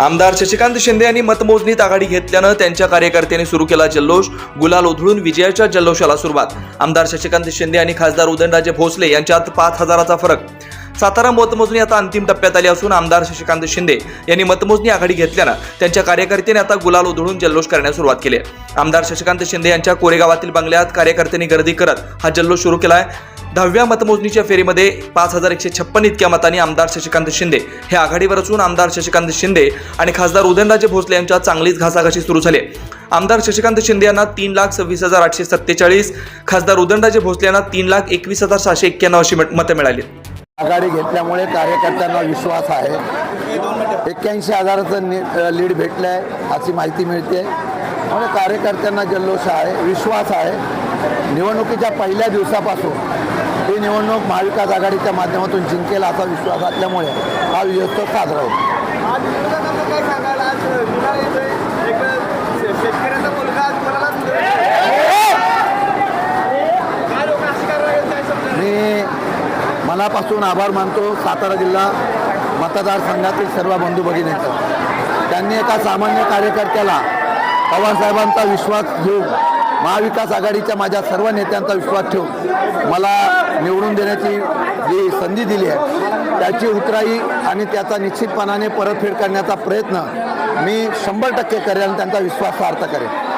आमदार शशिकांत शिंदे यांनी मतमोजणीत आघाडी घेतल्यानं त्यांच्या कार्यकर्त्यांनी सुरू केला जल्लोष गुलाल उधळून विजयाच्या जल्लोषाला सुरुवात. आमदार शशिकांत शिंदे आणि खासदार उदयनराजे भोसले यांच्यात पाच हजाराचा फरक. सातारा मतमोजणी आता अंतिम टप्प्यात आली असून आमदार शशिकांत शिंदे यांनी मतमोजणी आघाडी घेतल्यानं त्यांच्या कार्यकर्त्यांनी आता गुलाल उधळून जल्लोष करण्यास सुरुवात केली आहे. आमदार शशिकांत शिंदे यांच्या कोरेगावातील बंगल्यात कार्यकर्त्यांनी गर्दी करत हा जल्लोष सुरू केला आहे. दहाव्या मतमोजणीच्या फेरीमध्ये पाच हजार एकशे छप्पन इतक्या मतांनी आमदार शशिकांत शिंदे हे आघाडीवर असून आमदार शशिकांत शिंदे आणि खासदार उदयनराजे भोसले यांच्यात चांगलीच घासाघाशी सुरू झाली आमदार शशिकांत शिंदे यांना तीन लाख सव्वीस हजार आठशे सत्तेचाळीस खासदार उदयनराजे भोसले यांना तीन लाख एकवीस हजार सहाशे एक्क्याण्णव अशी मतं मिळाली आघाडी घेतल्यामुळे कार्यकर्त्यांना विश्वास आहे. एक्क्याऐंशी हजाराचं लीड भेटलं आहे अशी माहिती मिळते. त्यामुळे कार्यकर्त्यांना जल्लोष आहे विश्वास आहे. निवडणुकीच्या पहिल्या दिवसापासून ही निवडणूक महाविकास आघाडीच्या माध्यमातून जिंकेल असा विश्वास असल्यामुळे हा विजयोत्सव साजरा होतो. मी मनापासून आभार मानतो सातारा जिल्हा मतदारसंघातील सर्व बंधू भगिनींचं. त्यांनी एका सामान्य कार्यकर्त्याला पवारसाहेबांचा विश्वास घेऊन महाविकास आघाडीच्या माझ्या सर्व नेत्यांचा विश्वास ठेवून मला निवडून देण्याची जी संधी दिली आहे त्याची उतराई आणि त्याचा निश्चितपणाने परतफेड करण्याचा प्रयत्न मी शंभर टक्के करेन त्यांचा विश्वास सार्थ करेन